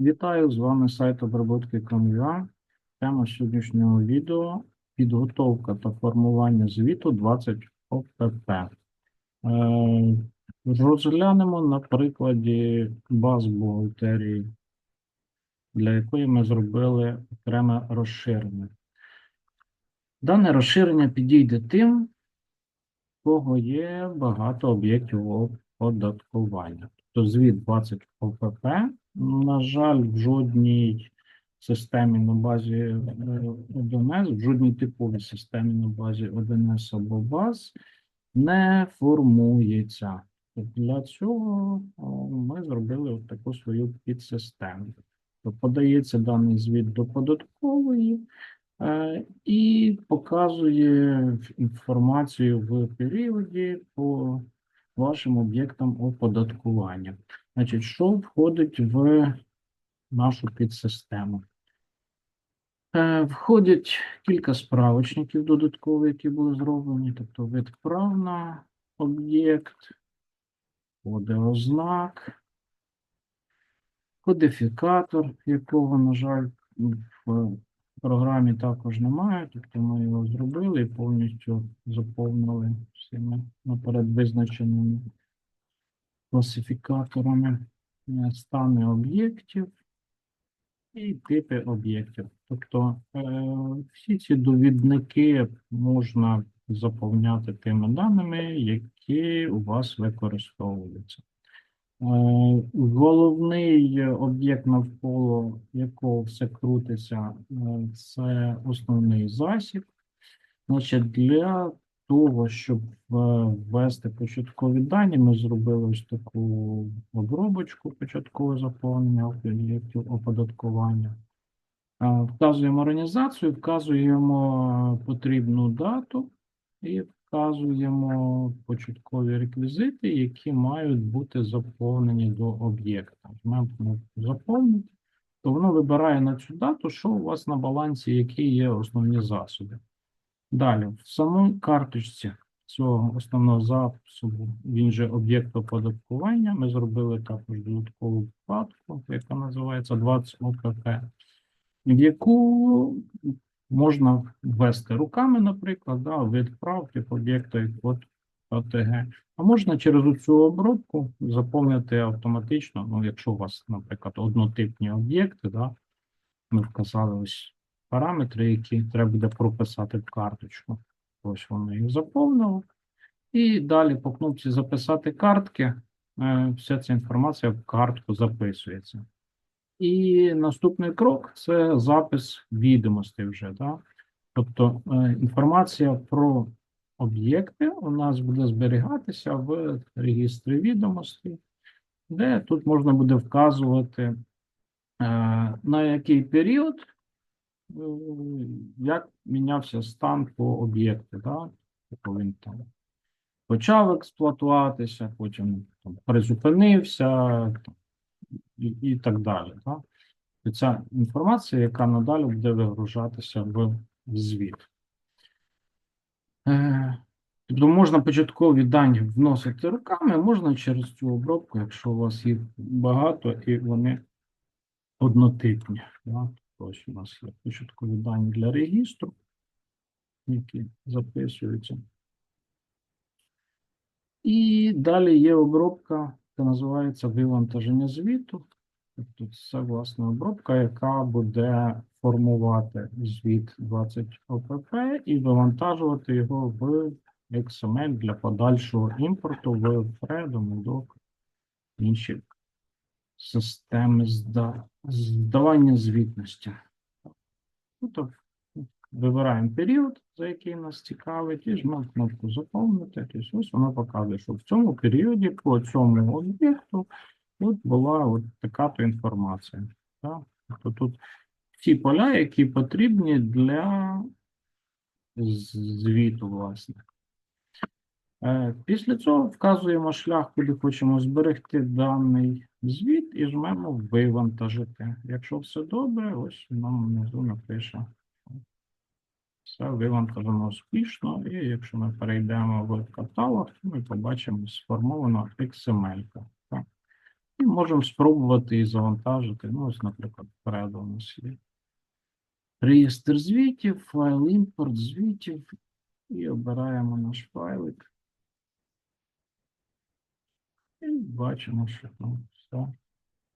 Вітаю з вами сайт обробки Convia. Тема сьогоднішнього відео підготовка та формування звіту 20 ОПП. Е, Розглянемо на прикладі баз бухгалтерії, для якої ми зробили окреме розширення. Дане розширення підійде тим, у кого є багато об'єктів оподаткування. Тобто звіт 20 ОПП, на жаль, в жодній системі на базі е, 1С, в жодній типовій системі на базі 1С або баз не формується. Для цього ми зробили таку свою підсистему. Тобто подається даний звіт до податкової е, і показує інформацію в періоді по вашим об'єктам оподаткування. Значить, що входить в нашу підсистему? Е, Входять кілька справочників додаткових, які були зроблені, тобто вид прав на об'єкт, коди ознак, кодифікатор, якого, на жаль, в програмі також немає, тобто ми його зробили і повністю заповнили всіма наперед визначеними класифікаторами е, стани об'єктів і типи об'єктів. Тобто е, всі ці довідники можна заповняти тими даними, які у вас використовуються. Е, Головний об'єкт, навколо якого все крутиться, е, це основний засіб. Значить, для того, щоб е, ввести початкові дані, ми зробили ось таку обробочку початкове заповнення об'єктів оподаткування. Вказуємо організацію, вказуємо потрібну дату і вказуємо початкові реквізити, які мають бути заповнені до об'єкта. Ми заповнити, то воно вибирає на цю дату, що у вас на балансі, які є основні засоби. Далі, в самій карточці цього основного засобу, він же об'єкт оподаткування, ми зробили також додаткову вкладку, яка називається 20 ОПП, в яку можна ввести руками, наприклад, да, вид прав, і код ОТГ. А можна через цю обробку заповнити автоматично, ну, якщо у вас, наприклад, однотипні об'єкти, да, ми вказали ось параметри, які треба буде прописати в карточку. Ось воно їх заповнило. І далі по кнопці записати картки. е, Вся ця інформація в картку записується. І наступний крок це запис відомостей вже. Да? Тобто е, інформація про об'єкти у нас буде зберігатися в регістрі відомостей, де тут можна буде вказувати, е, на який період е, як мінявся стан по об'єкту, да? Тобто він там почав експлуатуватися, потім там, призупинився там, і, і так далі. Да? І Ця інформація, яка надалі буде вигружатися в звіт. Е, Тобто можна початкові дані вносити руками, можна через цю обробку, якщо у вас їх багато і вони однотипні. Да? Ось у нас є початкові дані для регістру, які записуються. І далі є обробка, яка називається вивантаження звіту. Тобто це власне обробка, яка буде формувати звіт 20 ОПП і вивантажувати його в XML для подальшого імпорту в FRED, Modoc, інші системи здавання звітності. Тобто вибираємо період, за який нас цікавить, і жмемо кнопку заповнити. Тобто ось воно показує, що в цьому періоді по цьому об'єкту от була от така то інформація. Так? Тобто тут ті поля, які потрібні для звіту, власне. Е, Після цього вказуємо шлях, куди хочемо зберегти даний звіт і жмемо вивантажити. Якщо все добре, ось нам внизу напише. Все вивантажено успішно, і якщо ми перейдемо в каталог, то ми побачимо сформовано XML. Так. І можемо спробувати і завантажити. Ну, ось, наприклад, вперед у нас є. Реєстр звітів, файл імпорт звітів. І обираємо наш файлик. І бачимо, що там все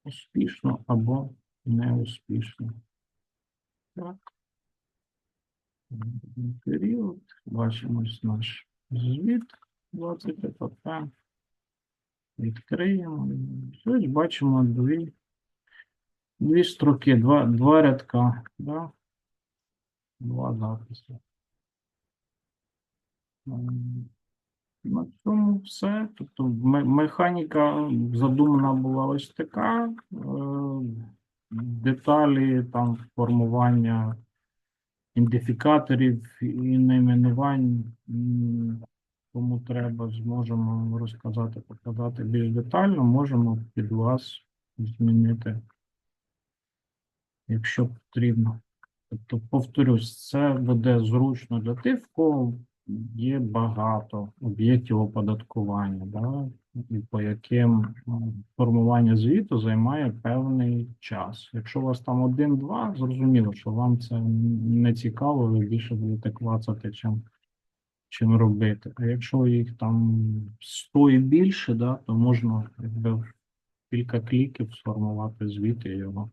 успішно або неуспішно. Так. Період. Бачимо наш звіт 20 ПП. Відкриємо. Ось бачимо дві, дві строки, два, два рядка, да? два записи. Ем, На цьому все. Тобто механіка задумана була ось така. е, Деталі там формування ідентифікаторів і найменувань. Кому треба, зможемо розказати, показати більш детально, можемо під вас змінити, якщо потрібно. Тобто, повторюсь, це буде зручно для тих, в кого є багато об'єктів оподаткування, да? по яким ну, формування звіту займає певний час. Якщо у вас там один-два, зрозуміло, що вам це не цікаво, ви більше будете клацати, чим чим робити. А якщо їх там 100 і більше, да, то можна якби в кілька кліків сформувати звіт і його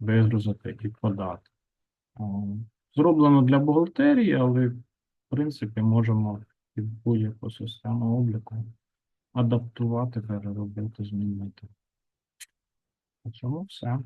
вигрузити і подати. Зроблено для бухгалтерії, але принципі можемо під будь-яку систему обліку адаптувати, переробити, змінити. На цьому все.